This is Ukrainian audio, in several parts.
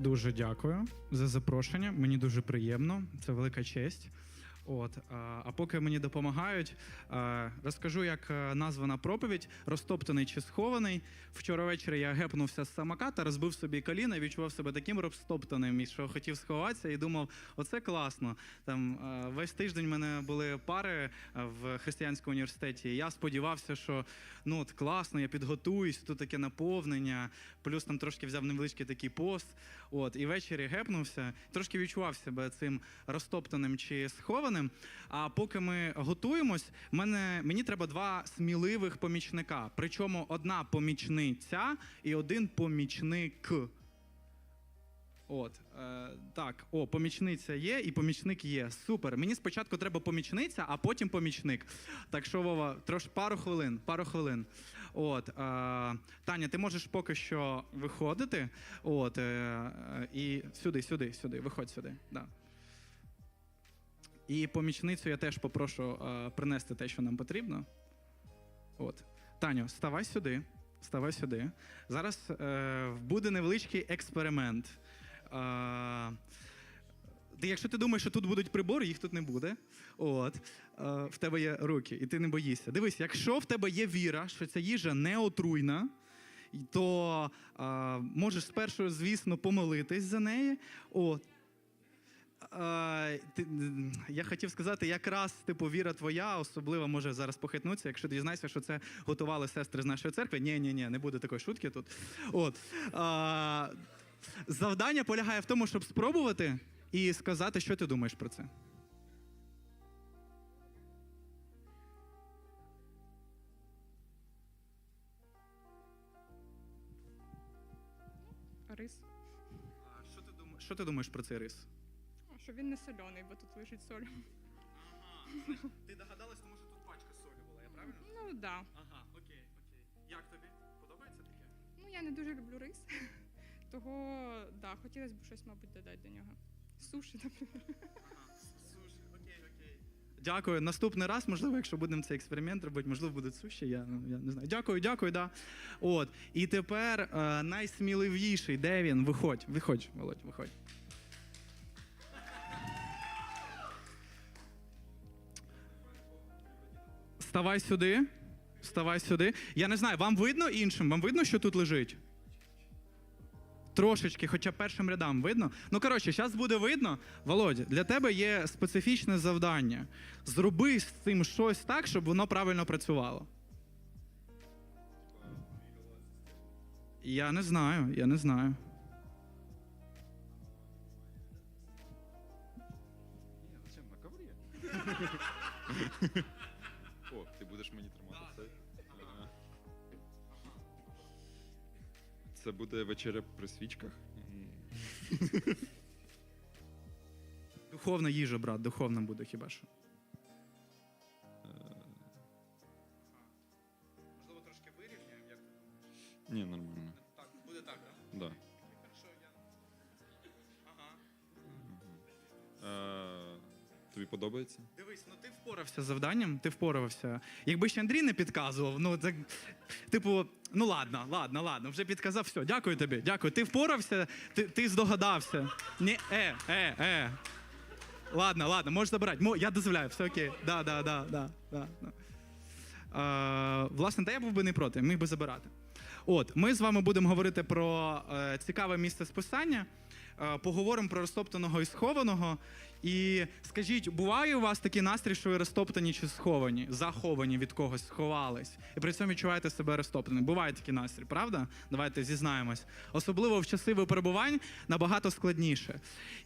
Дуже дякую за запрошення. Мені дуже приємно. Це велика честь. От, а, поки мені допомагають, розкажу, як е, названа проповідь розтоптаний чи схований. Вчора ввечері я гепнувся з самоката, розбив собі коліна, відчував себе таким розтоптаним, що хотів сховатися, і думав, оце класно. Там е, весь тиждень в мене були пари е, в християнському університеті. Я сподівався, що ну от класно, я підготуюсь, тут таке наповнення. Плюс там трошки взяв невеличкий такий пост. От, і ввечері гепнувся, трошки відчував себе цим розтоптаним чи схованим. А поки ми готуємось, мене, мені треба два сміливих помічника. Причому одна помічниця і один помічник. От, е, так, о, помічниця є і помічник є. Супер. Мені спочатку треба помічниця, а потім помічник. Так що, Вова, трош пару хвилин, пару хвилин. От, е, Таня, ти можеш поки що виходити. От, е, і сюди, сюди, сюди, виходь сюди. Да. І помічницю я теж попрошу е, принести те, що нам потрібно. От. Таню, ставай сюди. Ставай сюди. Зараз е, буде невеличкий експеримент. Е, ти, якщо ти думаєш, що тут будуть прибори, їх тут не буде. От. Е, в тебе є руки, і ти не боїшся. Дивись, якщо в тебе є віра, що ця їжа не отруйна, то е, можеш спершу, звісно, помолитись за неї. От. Ти- я хотів сказати, якраз типу віра твоя, особливо може зараз похитнутися, якщо ти дізнаєшся, що це готували сестри з нашої церкви. Ні, ні, ні, не буде такої шутки тут. От. Е, завдання полягає в тому, щоб спробувати і сказати, що ти думаєш про це. Рис. Що ти думаєш про цей рис? Що він не соляний, бо тут лежить соль. Ага, Ти догадалась, тому що тут пачка солі була, я правильно? Ну да. Ага, окей, окей. Як тобі? Подобається таке? Ну я не дуже люблю рис. Того да, хотілося б щось, мабуть, додати до нього. Суші, наприклад. Суші, окей, окей. Дякую. Наступний раз, можливо, якщо будемо цей експеримент робити, можливо, будуть суші. Я, ну, я не знаю. Дякую, дякую, да. От. І тепер е, найсміливіший. Де він? Виходь, виходь, Володь, виходь. Ставай сюди. Ставай сюди. Я не знаю, вам видно іншим? Вам видно, що тут лежить? Трошечки, хоча першим рядам видно. Ну, коротше, зараз буде видно. Володя, для тебе є специфічне завдання. Зроби з цим щось так, щоб воно правильно працювало. Я не знаю, я не знаю. Це буде вечеря при свічках. Духовна їжа, брат, духовна буде хіба що. Можливо, трошки вирівняємо, як Ні, нормально. Так, буде так, так? Да. Хорошо, я. Ага. Е, тобі подобається? Дивись, ну ти впорався з завданням, ти впорався. Якби ще Андрій не підказував, ну так, типу, ну ладно, ладно, ладно, вже підказав, все, дякую тобі, дякую. Ти впорався, ти, ти здогадався. Ні, е, е, е. Ладно, ладно, можеш забирати. Мо- Я дозволяю, все окей. Да, да, да, да, да. Е, власне, та я був би не проти, міг би забирати. От, ми з вами будемо говорити про е, цікаве місце списання. Е, поговоримо про розтоптаного і схованого. І скажіть, буває у вас такий настрій, що ви розтоптані чи сховані, заховані від когось, сховались, і при цьому відчуваєте себе розтоптаним? Буває такий настрій, правда? Давайте зізнаємось. Особливо в часи випробувань набагато складніше.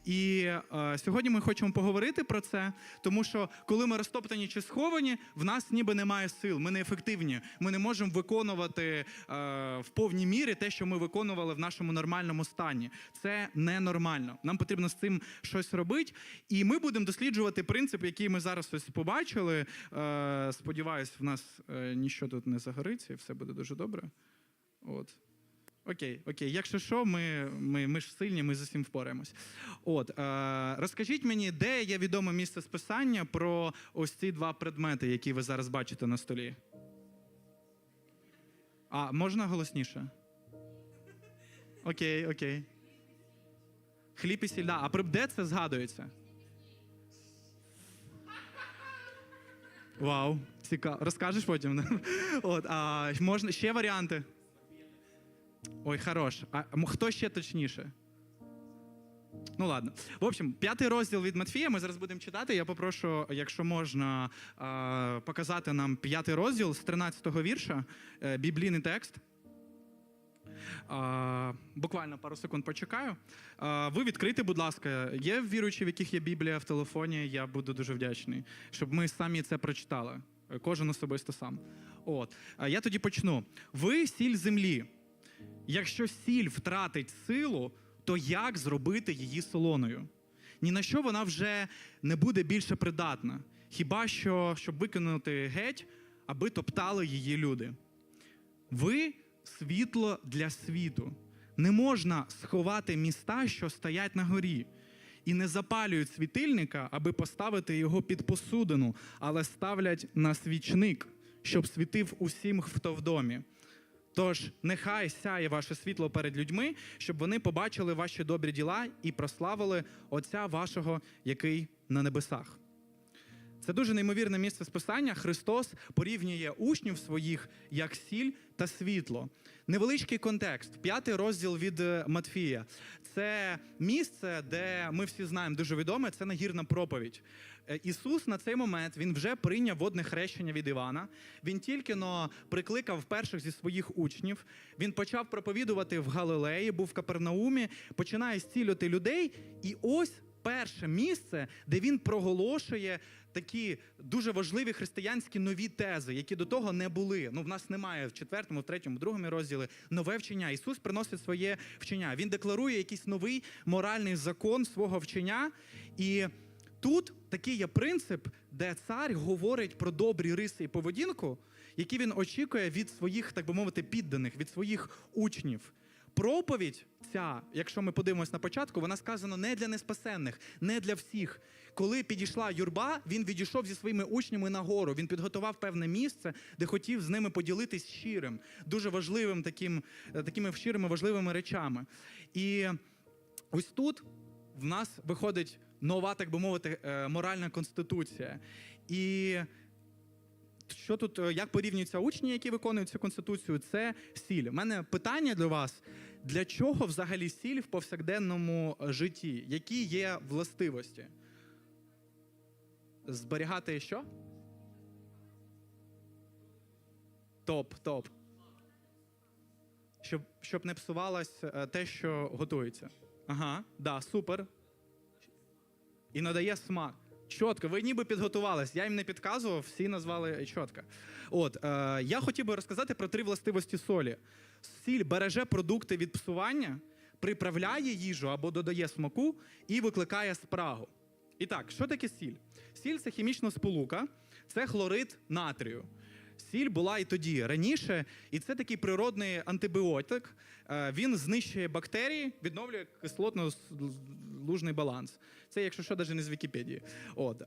І е, сьогодні ми хочемо поговорити про це, тому що коли ми розтоптані чи сховані, в нас ніби немає сил, ми неефективні, ми не можемо виконувати е, в повній мірі те, що ми виконували в нашому нормальному стані. Це ненормально. Нам потрібно з цим щось робити. І ми будемо досліджувати принцип, який ми зараз ось побачили. Е, сподіваюсь, в нас е, нічого тут не загориться, і все буде дуже добре. От. Окей, окей. Якщо що, ми, ми, ми ж сильні, ми з усім впораємось. От, е, розкажіть мені, де є відоме місце списання про ось ці два предмети, які ви зараз бачите на столі? А, можна голосніше? Окей, окей. Хліб і сіль, да. А при де це згадується? Вау, цікаво. Розкажеш потім? От, а, можна ще варіанти? Ой, хорош. А хто ще точніше? Ну ладно. В общем, п'ятий розділ від Матфія. Ми зараз будемо читати. Я попрошу, якщо можна, показати нам п'ятий розділ з 13-го вірша, е, біблійний текст. Буквально пару секунд почекаю. Ви відкрийте, будь ласка, є віруючі, в яких є Біблія в телефоні. Я буду дуже вдячний, щоб ми самі це прочитали. Кожен особисто сам. От. Я тоді почну. Ви сіль землі. Якщо сіль втратить силу, то як зробити її солоною? Ні на що вона вже не буде більше придатна. Хіба що, щоб викинути геть, аби топтали її люди. Ви світло для світу. Не можна сховати міста, що стоять на горі, і не запалюють світильника, аби поставити його під посудину, але ставлять на свічник, щоб світив усім, хто в домі. Тож нехай сяє ваше світло перед людьми, щоб вони побачили ваші добрі діла і прославили Отця вашого, який на небесах. Це дуже неймовірне місце списання. Христос порівнює учнів своїх як сіль та світло. Невеличкий контекст, п'ятий розділ від е, Матфія. Це місце, де ми всі знаємо дуже відоме, це нагірна проповідь. Е, Ісус на цей момент він вже прийняв водне хрещення від Івана. Він тільки но прикликав перших зі своїх учнів. Він почав проповідувати в Галилеї, був в Капернаумі, починає зцілювати людей. І ось перше місце, де він проголошує такі дуже важливі християнські нові тези, які до того не були. Ну, в нас немає в четвертому, в третьому, в другому розділі нове вчення. Ісус приносить своє вчення. Він декларує якийсь новий моральний закон свого вчення. І тут такий є принцип, де цар говорить про добрі риси і поведінку, які він очікує від своїх, так би мовити, підданих, від своїх учнів. Проповідь ця, якщо ми подивимось на початку, вона сказана не для неспасенних, не для всіх. Коли підійшла юрба, він відійшов зі своїми учнями на гору. Він підготував певне місце, де хотів з ними поділитись щирим, дуже важливим таким, е, такими щирими важливими речами. І ось тут в нас виходить нова, так би мовити, е, моральна конституція. І що тут, е, як порівнюються учні, які виконують цю конституцію, це сіль. У мене питання для вас: для чого взагалі сіль в повсякденному е, житті? Які є властивості? Зберігати що? Топ, топ. Щоб, щоб не псувалось е, те, що готується. Ага, да, супер. І надає смак. Чітко, ви ніби підготувались. Я їм не підказував, всі назвали чітко. От е, я хотів би розказати про три властивості солі. Сіль береже продукти від псування, приправляє їжу або додає смаку і викликає спрагу. І так, що таке сіль? Сіль це хімічна сполука, це хлорид натрію. Сіль була і тоді раніше, і це такий природний антибіотик. Е, Він знищує бактерії, відновлює кислотно-лужний баланс. Це, якщо що, навіть не з Вікіпедії. От,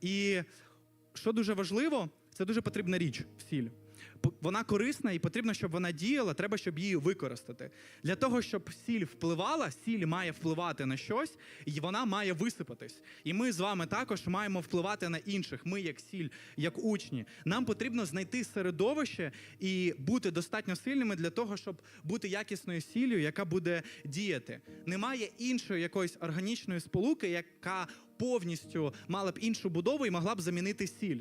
і що дуже важливо, це дуже потрібна річ сіль. Вона корисна і потрібно, щоб вона діяла, треба, щоб її використати. Для того, щоб сіль впливала, сіль має впливати на щось, і вона має висипатись. І ми з вами також маємо впливати на інших. Ми, як сіль, як учні. Нам потрібно знайти середовище і бути достатньо сильними для того, щоб бути якісною сіллю, яка буде діяти. Немає іншої якоїсь органічної сполуки, яка повністю мала б іншу будову і могла б замінити сіль.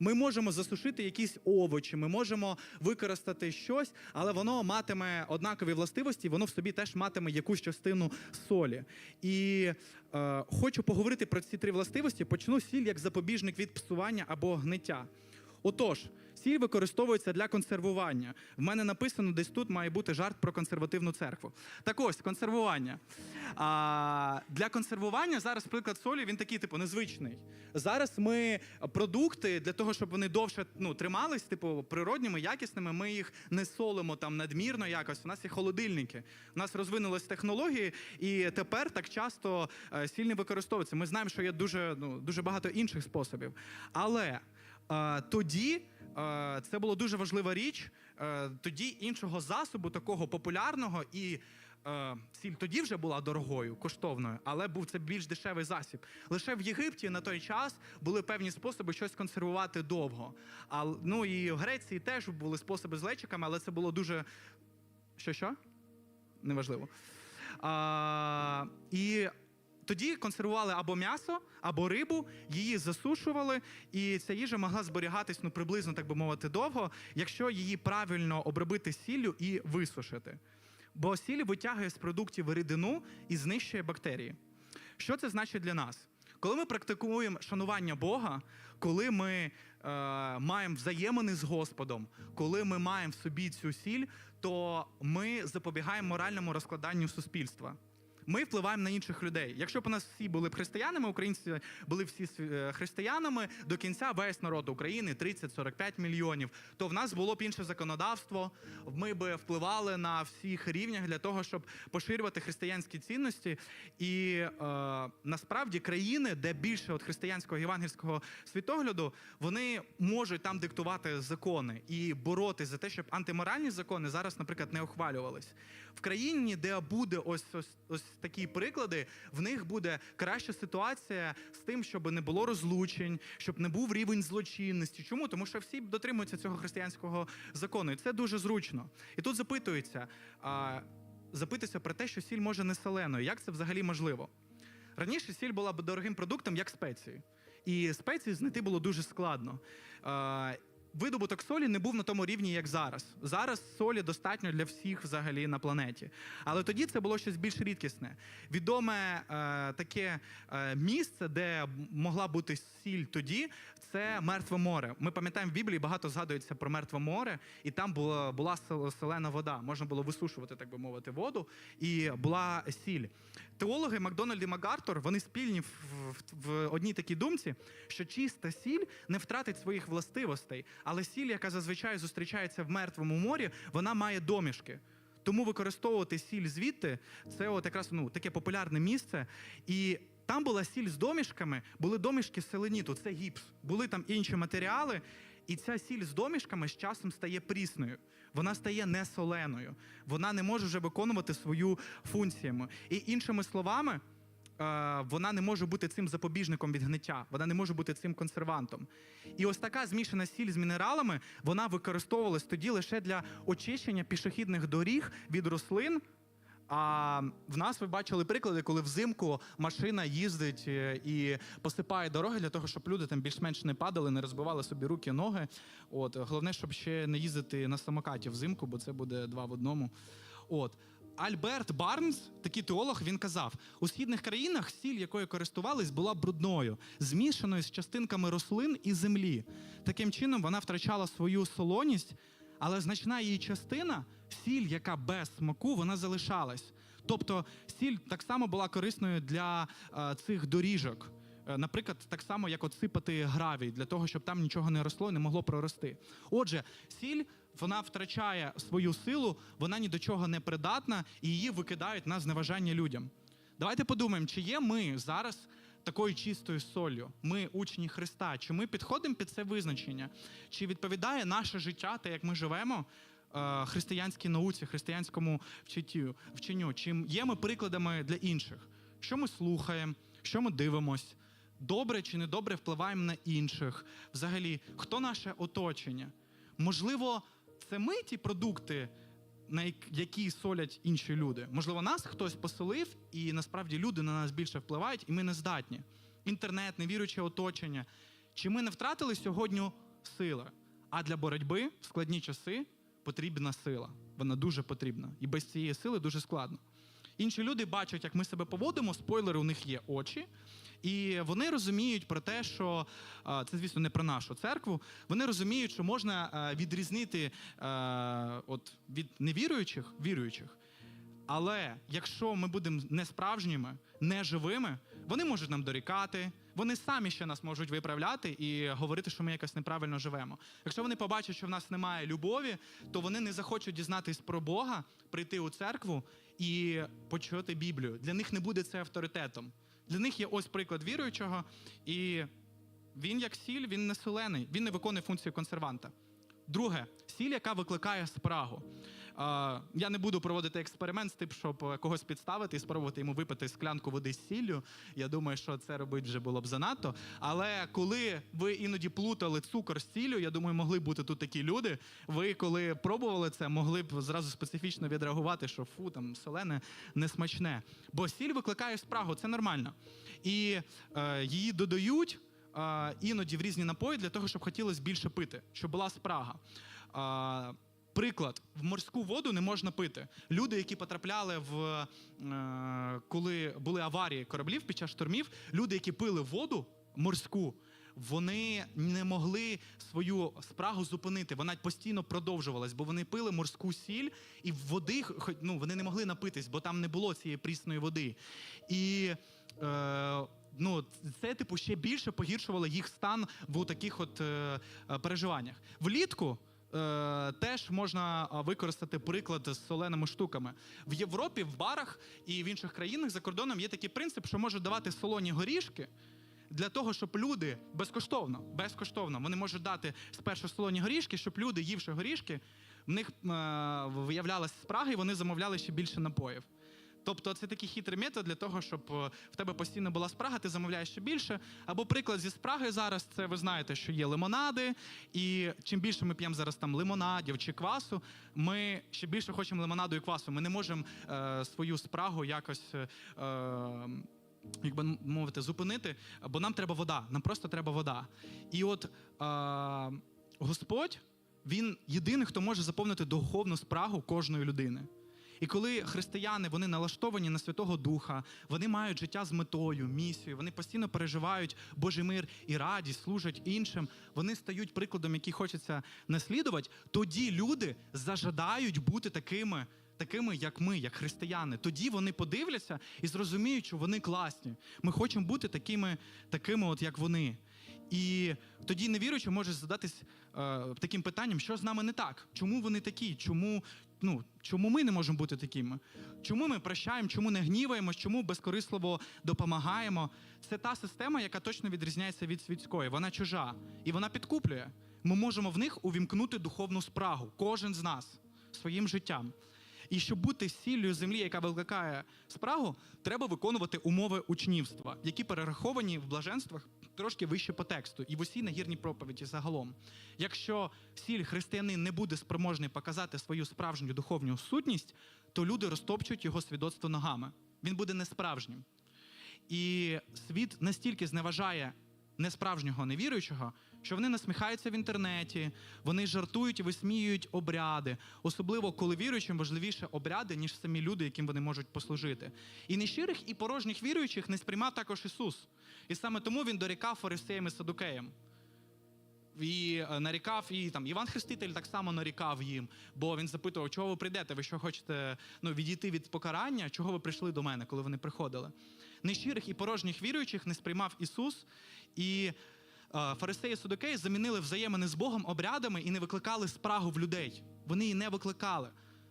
Ми можемо засушити якісь овочі, ми можемо використати щось, але воно матиме однакові властивості, воно в собі теж матиме якусь частину солі. І е, хочу поговорити про ці три властивості. Почну сіль як запобіжник від псування або гниття. Отож, сіль використовується для консервування. В мене написано, десь тут має бути жарт про консервативну церкву. Так ось, консервування. А, для консервування зараз приклад солі він такий, типу, незвичний. Зараз ми продукти для того, щоб вони довше ну, тримались, типу, природніми, якісними, ми їх не солимо там надмірно якось. У нас є холодильники. У нас розвинулись технології, і тепер так часто е, сіль не використовується. Ми знаємо, що є дуже, ну, дуже багато інших способів. Але е, тоді це була дуже важлива річ. Е, тоді іншого засобу, такого популярного і Е, сіль тоді вже була дорогою, коштовною, але був це більш дешевий засіб. Лише в Єгипті на той час були певні способи щось консервувати довго. А, ну і в Греції теж були способи з лечиками, але це було дуже. Що що? Неважливо. А, і тоді консервували або м'ясо, або рибу, її засушували, і ця їжа могла зберігатись ну, приблизно, так би мовити, довго, якщо її правильно обробити сіллю і висушити. Бо сіль витягує з продуктів рідину і знищує бактерії. Що це значить для нас? Коли ми практикуємо шанування Бога, коли ми е, маємо взаємини з Господом, коли ми маємо в собі цю сіль, то ми запобігаємо моральному розкладанню суспільства. Ми впливаємо на інших людей. Якщо б у нас всі були б християнами, українці були всі е, християнами, до кінця весь народ України 30-45 мільйонів, то в нас було б інше законодавство. Ми б впливали на всіх рівнях для того, щоб поширювати християнські цінності. І е, насправді країни, де більше от християнського євангельського світогляду, вони можуть там диктувати закони і боротись за те, щоб антиморальні закони зараз, наприклад, не ухвалювались. В країні, де буде ось ось, ось такі приклади, в них буде краща ситуація з тим, щоб не було розлучень, щоб не був рівень злочинності. Чому? Тому що всі дотримуються цього християнського закону, і це дуже зручно. І тут запитується, а, запитується про те, що сіль може не соленою. Як це взагалі можливо? Раніше сіль була б дорогим продуктом, як спеції. І спеції знайти було дуже складно. Видобуток солі не був на тому рівні, як зараз. Зараз солі достатньо для всіх взагалі на планеті. Але тоді це було щось більш рідкісне. Відоме е, таке е, місце, де могла бути сіль тоді, це мертве море. Ми пам'ятаємо в Біблії багато згадується про мертве море, і там була, була селена вода. Можна було висушувати, так би мовити, воду, і була сіль. Теологи Макдональд і Макартур вони спільні в, в, в одній такій думці, що чиста сіль не втратить своїх властивостей, але сіль, яка зазвичай зустрічається в мертвому морі, вона має домішки. Тому використовувати сіль звідти це от якраз ну, таке популярне місце. І там була сіль з домішками, були домішки селеніту, це гіпс. Були там інші матеріали, і ця сіль з домішками з часом стає прісною. Вона стає несоленою. Вона не може вже виконувати свою функцію. І іншими словами, е, вона не може бути цим запобіжником від гниття, вона не може бути цим консервантом. І ось така змішана сіль з мінералами, вона використовувалась тоді лише для очищення пішохідних доріг від рослин. А в нас ви бачили приклади, коли взимку машина їздить е, і посипає дороги для того, щоб люди там більш-менш не падали, не розбивали собі руки, ноги. От головне, щоб ще не їздити на самокаті взимку, бо це буде два в одному. От. Альберт Барнс, такий теолог, він казав: у східних країнах сіль, якою користувались, була брудною, змішаною з частинками рослин і землі. Таким чином вона втрачала свою солоність, але значна її частина, сіль, яка без смаку, вона залишалась. Тобто сіль так само була корисною для е, цих доріжок. Е, Наприклад, так само, як от сипати гравій, для того, щоб там нічого не росло не могло прорости. Отже, сіль вона втрачає свою силу, вона ні до чого не придатна, і її викидають на зневажання людям. Давайте подумаємо, чи є ми зараз такою чистою солью? Ми учні Христа, чи ми підходимо під це визначення? Чи відповідає наше життя, те, як ми живемо, християнській науці, християнському вчиттю, вченню? Чи є ми прикладами для інших? Що ми слухаємо, що ми дивимось? Добре чи недобре впливаємо на інших? Взагалі, хто наше оточення? Можливо, це ми ті продукти, на які солять інші люди. Можливо, нас хтось поселив, і насправді люди на нас більше впливають, і ми не здатні. Інтернет, невіруюче оточення. Чи ми не втратили сьогодні сили? А для боротьби в складні часи потрібна сила. Вона дуже потрібна. І без цієї сили дуже складно. Інші люди бачать, як ми себе поводимо, спойлери у них є очі, і вони розуміють про те, що це, звісно, не про нашу церкву. Вони розуміють, що можна відрізнити от, від невіруючих віруючих. Але якщо ми будемо несправжніми, неживими, вони можуть нам дорікати, вони самі ще нас можуть виправляти і говорити, що ми якось неправильно живемо. Якщо вони побачать, що в нас немає любові, то вони не захочуть дізнатись про Бога, прийти у церкву і почути Біблію. Для них не буде це авторитетом. Для них є ось приклад віруючого, і він, як сіль, він не солений, він не виконує функцію консерванта. Друге, сіль, яка викликає спрагу. Я не буду проводити експеримент з тим, щоб е, когось підставити і спробувати йому випити склянку води з сіллю. Я думаю, що це робити вже було б занадто. Але коли ви іноді плутали цукор з сіллю, я думаю, могли бути тут такі люди. Ви, коли пробували це, могли б зразу специфічно відреагувати, що фу, там солене несмачне. Бо сіль викликає спрагу, це нормально. І е, її додають е, іноді в різні напої для того, щоб хотілося більше пити, щоб була спрага. Приклад, в морську воду не можна пити. Люди, які потрапляли в е, коли були аварії кораблів під час штормів, люди, які пили воду морську, вони не могли свою спрагу зупинити. Вона постійно продовжувалась, бо вони пили морську сіль, і води ну, вони не могли напитись, бо там не було цієї прісної води. І е, ну, це типу ще більше погіршувало їх стан в таких от е, е, переживаннях. Влітку. Е, теж можна використати приклад з соленими штуками. В Європі, в барах і в інших країнах за кордоном є такий принцип, що можуть давати солоні горішки для того, щоб люди безкоштовно, безкоштовно, вони можуть дати спершу солоні горішки, щоб люди, ївши горішки, в них е, виявлялася спрага, і вони замовляли ще більше напоїв. Тобто це такий хитрий метод для того, щоб е, в тебе постійно була спрага, ти замовляєш ще більше. Або приклад зі спраги зараз, це ви знаєте, що є лимонади, і чим більше ми п'ємо зараз там лимонадів чи квасу, ми ще більше хочемо лимонаду і квасу. Ми не можемо е, свою спрагу якось. Е, як би мовити, зупинити, бо нам треба вода, нам просто треба вода. І от е, Господь, він єдиний, хто може заповнити духовну спрагу кожної людини. І коли християни вони налаштовані на Святого Духа, вони мають життя з метою, місією, вони постійно переживають Божий мир і радість, служать іншим, вони стають прикладом, який хочеться наслідувати, тоді люди зажадають бути такими. Такими, як ми, як християни, тоді вони подивляться і зрозуміють, що вони класні. Ми хочемо бути такими, такими, от як вони. І тоді невіруючий може задатись е, таким питанням, що з нами не так? Чому вони такі? Чому, ну, чому ми не можемо бути такими? Чому ми прощаємо, чому не гніваємось, чому безкорисливо допомагаємо? Це та система, яка точно відрізняється від світської. Вона чужа і вона підкуплює. Ми можемо в них увімкнути духовну спрагу, кожен з нас своїм життям. І щоб бути сіллю землі, яка викликає спрагу, треба виконувати умови учнівства, які перераховані в блаженствах трошки вище по тексту і в усій нагірній проповіді загалом. Якщо сіль християнин не буде спроможний показати свою справжню духовну сутність, то люди розтопчуть його свідоцтво ногами. Він буде несправжнім. І світ настільки зневажає несправжнього невіруючого, що вони насміхаються в інтернеті, вони жартують і висміюють обряди, особливо коли віруючим важливіше обряди, ніж самі люди, яким вони можуть послужити. І нещирих і порожніх віруючих не сприймав також Ісус. І саме тому він дорікав фарисеям і садукеям. І е, нарікав, і там Іван Хреститель так само нарікав їм, бо він запитував, чого ви прийдете, ви що хочете ну, відійти від покарання, чого ви прийшли до мене, коли вони приходили. Нещирих і порожніх віруючих не сприймав Ісус, і фарисеї судокеї замінили взаємини з Богом обрядами і не викликали спрагу в людей. Вони її не викликали.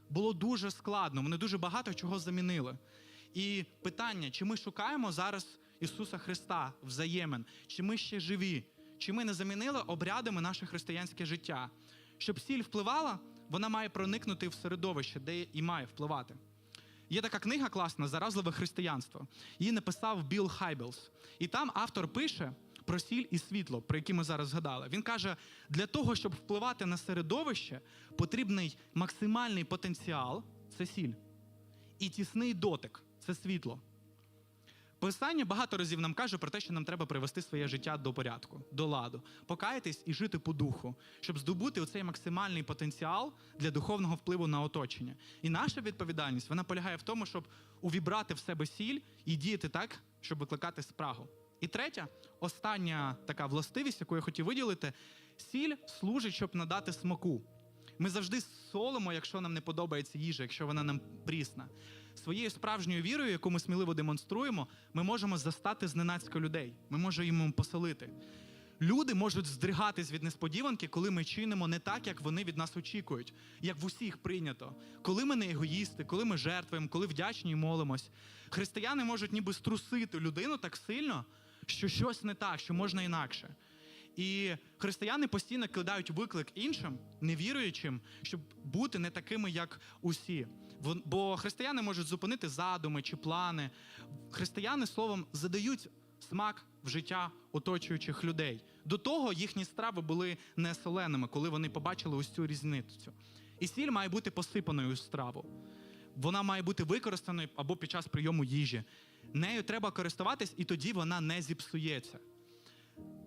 Було дуже складно, вони дуже багато чого замінили. І питання, чи ми шукаємо зараз Ісуса Христа взаємин, чи ми ще живі, чи ми не замінили обрядами наше християнське життя. Щоб сіль впливала, вона має проникнути в середовище, де і має впливати. Є така книга класна Заразливе християнство. Її написав Білл Хайбелс. І там автор пише про сіль і світло, про які ми зараз згадали. Він каже: для того, щоб впливати на середовище, потрібний максимальний потенціал це сіль, і тісний дотик це світло. Писання багато разів нам каже про те, що нам треба привести своє життя до порядку, до ладу, покаятись і жити по духу, щоб здобути оцей максимальний потенціал для духовного впливу на оточення. І наша відповідальність вона полягає в тому, щоб увібрати в себе сіль і діяти так, щоб викликати спрагу. І третя, остання така властивість, яку я хотів виділити, сіль служить, щоб надати смаку. Ми завжди солимо, якщо нам не подобається їжа, якщо вона нам прісна. Своєю справжньою вірою, яку ми сміливо демонструємо, ми можемо застати зненацька людей. Ми можемо їм посолити. Люди можуть здригатись від несподіванки, коли ми чинимо не так, як вони від нас очікують, як в усіх прийнято. Коли ми не егоїсти, коли ми жертвуємо, коли вдячні і молимось. Християни можуть ніби струсити людину так сильно, що щось не так, що можна інакше. І християни постійно кидають виклик іншим, невіруючим, щоб бути не такими, як усі. Бо християни можуть зупинити задуми чи плани. Християни, словом, задають смак в життя оточуючих людей. До того їхні страви були не соленими, коли вони побачили ось цю різницю. І сіль має бути посипаною у страву. Вона має бути використаною або під час прийому їжі. Нею треба користуватись, і тоді вона не зіпсується.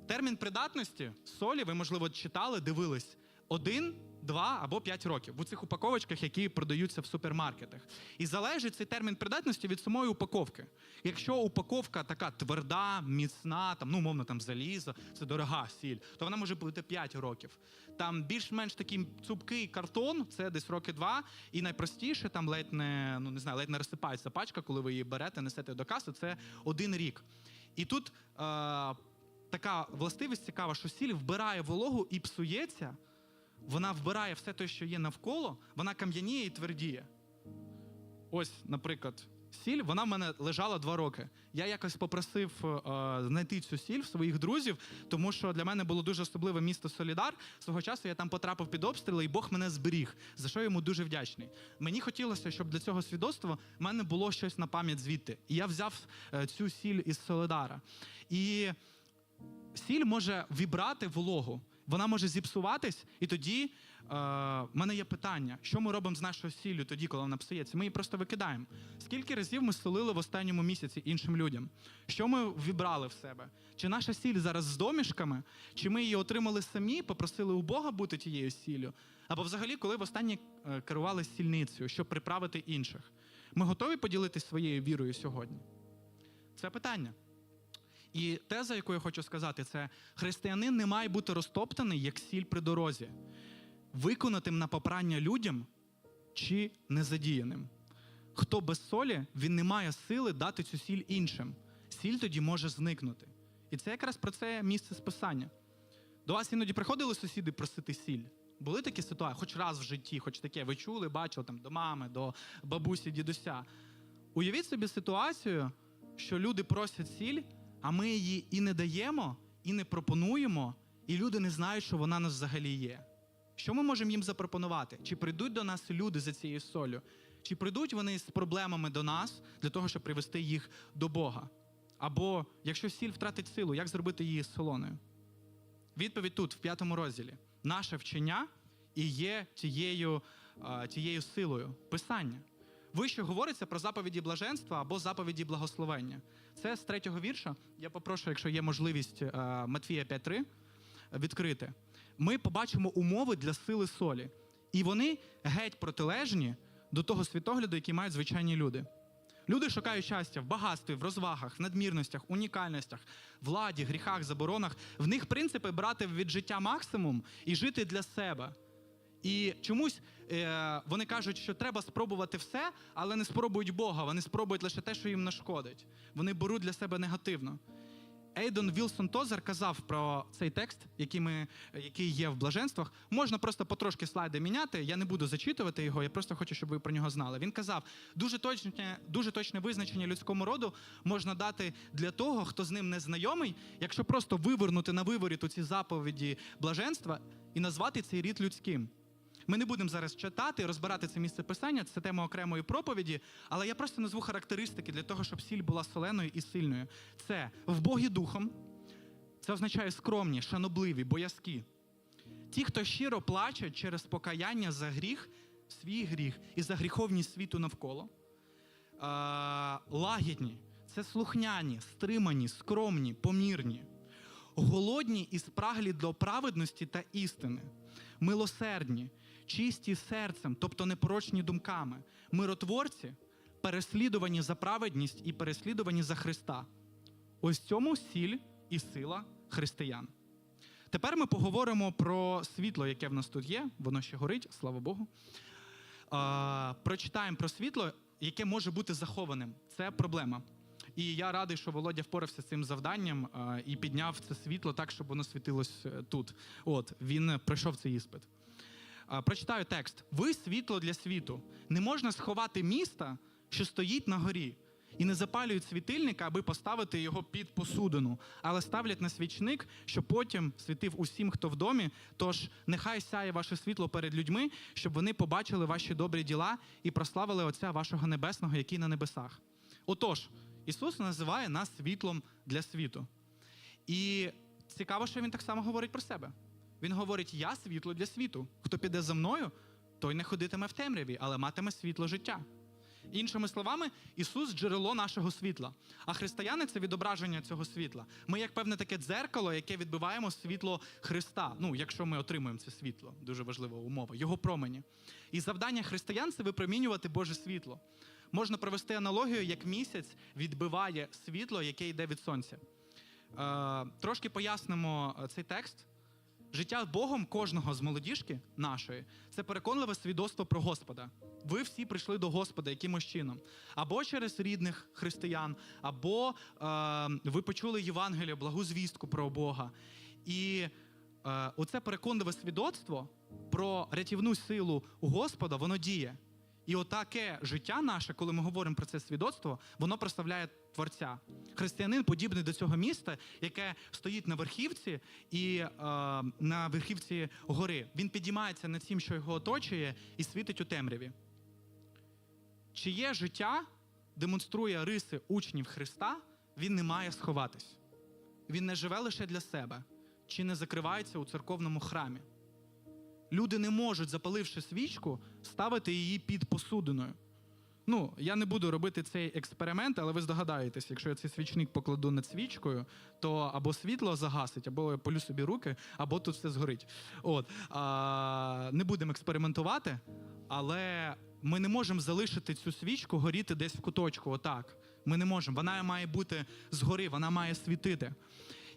Термін придатності солі, ви, можливо, читали, дивились, один, два або п'ять років у цих упаковочках, які продаються в супермаркетах. І залежить цей термін придатності від самої упаковки. Якщо упаковка така тверда, міцна, там, ну, умовно, там залізо, це дорога сіль, то вона може бути 5 років. Там більш-менш такий цупкий картон, це десь роки два. І найпростіше, там ледь не, ну, не знаю, ледь не розсипається пачка, коли ви її берете, несете до каси, це один рік. І тут е, така властивість цікава, що сіль вбирає вологу і псується, вона вбирає все те, що є навколо, вона кам'яніє і твердіє. Ось, наприклад, сіль, вона в мене лежала два роки. Я якось попросив е, знайти цю сіль в своїх друзів, тому що для мене було дуже особливе місто Солідар. Свого часу я там потрапив під обстріли, і Бог мене зберіг, за що йому дуже вдячний. Мені хотілося, щоб для цього свідоцтва в мене було щось на пам'ять звідти. І я взяв е, цю сіль із Солидара. І сіль може вібрати вологу, вона може зіпсуватись, і тоді е, в мене є питання: що ми робимо з нашою сіллю тоді, коли вона псується? Ми її просто викидаємо. Скільки разів ми солили в останньому місяці іншим людям? Що ми вібрали в себе? Чи наша сіль зараз з домішками, чи ми її отримали самі, попросили у Бога бути тією сіллю? Або взагалі, коли востаннє е, керували сільницею, щоб приправити інших? Ми готові поділитися своєю вірою сьогодні? Це питання. І теза, яку я хочу сказати, це християнин не має бути розтоптаний як сіль при дорозі, виконатим на попрання людям чи незадіяним. Хто без солі, він не має сили дати цю сіль іншим. Сіль тоді може зникнути. І це якраз про це місце списання. До вас іноді приходили сусіди просити сіль. Були такі ситуації, хоч раз в житті, хоч таке, ви чули, бачили там до мами, до бабусі, дідуся. Уявіть собі ситуацію, що люди просять сіль, а ми її і не даємо, і не пропонуємо, і люди не знають, що вона нас взагалі є. Що ми можемо їм запропонувати? Чи прийдуть до нас люди за цією солью? Чи прийдуть вони з проблемами до нас для того, щоб привести їх до Бога? Або якщо сіль втратить силу, як зробити її солоною? Відповідь тут, в п'ятому розділі. Наше вчення і є тією, тією силою писання. Вище говориться про заповіді блаженства або заповіді благословення. Це з третього вірша. Я попрошу, якщо є можливість е, Матфія 5.3 відкрити. Ми побачимо умови для сили солі. І вони геть протилежні до того світогляду, який мають звичайні люди. Люди шукають щастя в багатстві, в розвагах, в надмірностях, унікальностях, владі, гріхах, заборонах. В них принципи брати від життя максимум і жити для себе. І чомусь е, вони кажуть, що треба спробувати все, але не спробують Бога. Вони спробують лише те, що їм нашкодить. Вони беруть для себе негативно. Ейдон Вілсон Тозер казав про цей текст, який, ми, який є в блаженствах. Можна просто потрошки слайди міняти. Я не буду зачитувати його, я просто хочу, щоб ви про нього знали. Він казав, дуже точне, дуже точне визначення людському роду можна дати для того, хто з ним не знайомий, якщо просто вивернути на виворіт у ці заповіді блаженства і назвати цей рід людським. Ми не будемо зараз читати, розбирати це місце писання, це тема окремої проповіді, але я просто назву характеристики для того, щоб сіль була соленою і сильною. Це в Богі духом, це означає скромні, шанобливі, боязкі. Ті, хто щиро плаче через покаяння за гріх, свій гріх і за гріховність світу навколо. А, лагідні, це слухняні, стримані, скромні, помірні, голодні і спраглі до праведності та істини, милосердні, чисті серцем, тобто непорочні думками, миротворці, переслідувані за праведність і переслідувані за Христа. Ось цьому сіль і сила християн. Тепер ми поговоримо про світло, яке в нас тут є. Воно ще горить, слава Богу. А, прочитаємо про світло, яке може бути захованим. Це проблема. І я радий, що Володя впорався з цим завданням а, і підняв це світло так, щоб воно світилось е, тут. От він пройшов цей іспит. А, Прочитаю текст: ви світло для світу. Не можна сховати міста, що стоїть на горі. і не запалюють світильника, аби поставити його під посудину, але ставлять на свічник, щоб потім світив усім, хто в домі. Тож нехай сяє ваше світло перед людьми, щоб вони побачили ваші добрі діла і прославили Отця вашого небесного, який на небесах. Отож, Ісус називає нас світлом для світу. І цікаво, що він так само говорить про себе. Він говорить: Я світло для світу. Хто піде за мною, той не ходитиме в темряві, але матиме світло життя. Іншими словами, Ісус джерело нашого світла. А християни це відображення цього світла. Ми, як певне таке дзеркало, яке відбиваємо світло Христа. Ну, якщо ми отримуємо це світло, дуже важлива умова, його промені. І завдання християн це випромінювати Боже світло. Можна провести аналогію, як місяць відбиває світло, яке йде від сонця. Е, трошки пояснимо е, цей текст. Життя Богом кожного з молодіжки нашої це переконливе свідоцтво про Господа. Ви всі прийшли до Господа якимось чином, або через рідних християн, або е, ви почули Євангелію, благу звістку про Бога. І е, оце переконливе свідоцтво про рятівну силу Господа, воно діє. І отаке життя наше, коли ми говоримо про це свідоцтво, воно прославляє Творця. Християнин подібний до цього міста, яке стоїть на верхівці і е, на верхівці гори. Він підіймається над тим, що його оточує, і світить у темряві. Чиє життя демонструє риси учнів Христа, він не має сховатись. Він не живе лише для себе, чи не закривається у церковному храмі. Люди не можуть, запаливши свічку, ставити її під посудиною. Ну, я не буду робити цей експеримент, але ви здогадаєтесь, якщо я цей свічник покладу над свічкою, то або світло загасить, або я полю собі руки, або тут все згорить. От а, не будемо експериментувати, але ми не можемо залишити цю свічку горіти десь в куточку. Отак. Ми не можемо. Вона має бути згори, вона має світити.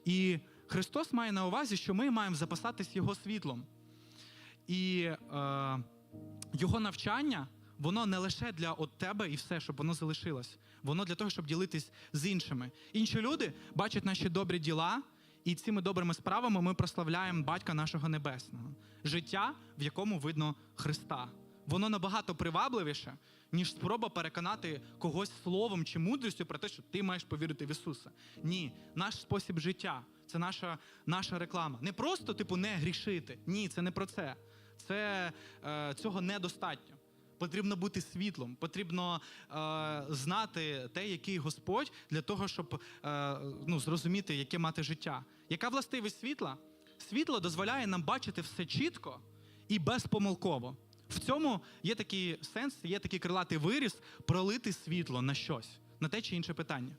І Христос має на увазі, що ми маємо запасатись Його світлом. І е, його навчання, воно не лише для от тебе і все, щоб воно залишилось. Воно для того, щоб ділитись з іншими. Інші люди бачать наші добрі діла, і цими добрими справами ми прославляємо Батька нашого Небесного. Життя, в якому видно Христа. Воно набагато привабливіше, ніж спроба переконати когось словом чи мудрістю про те, що ти маєш повірити в Ісуса. Ні, наш спосіб життя це наша, наша реклама. Не просто, типу, не грішити. Ні, це не про це. Це е, цього недостатньо. Потрібно бути світлом, потрібно е, знати те, який Господь, для того, щоб е, ну, зрозуміти, яке мати життя. Яка властивість світла? Світло дозволяє нам бачити все чітко і безпомилково. В цьому є такий сенс, є такий крилатий виріс пролити світло на щось, на те чи інше питання.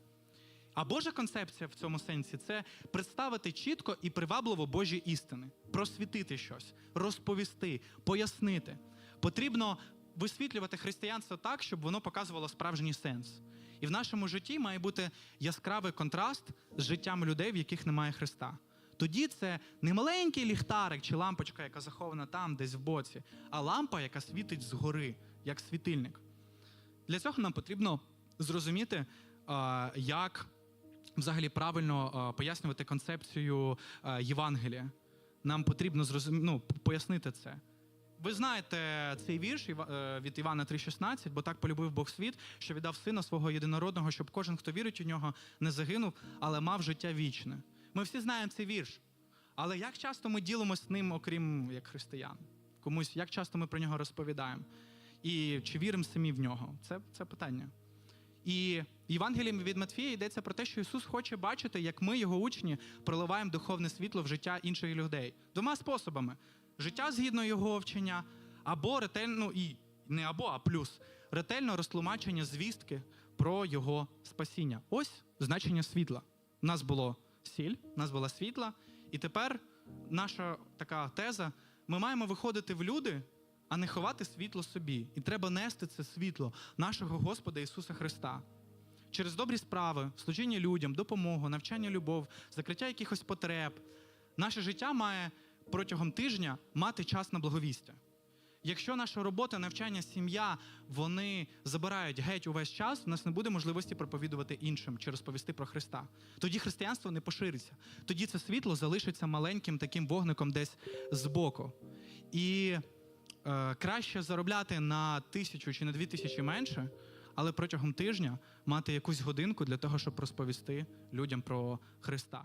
А Божа концепція в цьому сенсі це представити чітко і привабливо Божі істини, просвітити щось, розповісти, пояснити. Потрібно висвітлювати християнство так, щоб воно показувало справжній сенс. І в нашому житті має бути яскравий контраст з життям людей, в яких немає Христа. Тоді це не маленький ліхтарик чи лампочка, яка захована там, десь в боці, а лампа, яка світить згори, як світильник. Для цього нам потрібно зрозуміти, як взагалі правильно пояснювати концепцію Євангелія. Нам потрібно зрозум... ну, пояснити це. Ви знаєте цей вірш е, від Івана 3,16, бо так полюбив Бог світ, що віддав сина свого єдинородного, щоб кожен, хто вірить у нього, не загинув, але мав життя вічне. Ми всі знаємо цей вірш. Але як часто ми ділимося ним, окрім як християн? Комусь, як часто ми про нього розповідаємо? І чи віримо самі в нього? Це, це питання. І в Євангелії від Матфія йдеться про те, що Ісус хоче бачити, як ми, його учні, проливаємо духовне світло в життя інших людей. Двома способами: життя згідно його вчення, або ретельно і не або, а плюс ретельно розтлумачення звістки про його спасіння. Ось значення світла. У нас було сіль, у нас була світла, і тепер наша така теза: ми маємо виходити в люди, а не ховати світло собі. І треба нести це світло нашого Господа Ісуса Христа. Через добрі справи, служіння людям, допомогу, навчання любов, закриття якихось потреб. Наше життя має протягом тижня мати час на благовістя. Якщо наша робота, навчання, сім'я вони забирають геть увесь час, у нас не буде можливості проповідувати іншим чи розповісти про Христа. Тоді християнство не пошириться. Тоді це світло залишиться маленьким таким вогником десь збоку. І краще заробляти на тисячу чи на дві тисячі менше, але протягом тижня мати якусь годинку для того, щоб розповісти людям про Христа.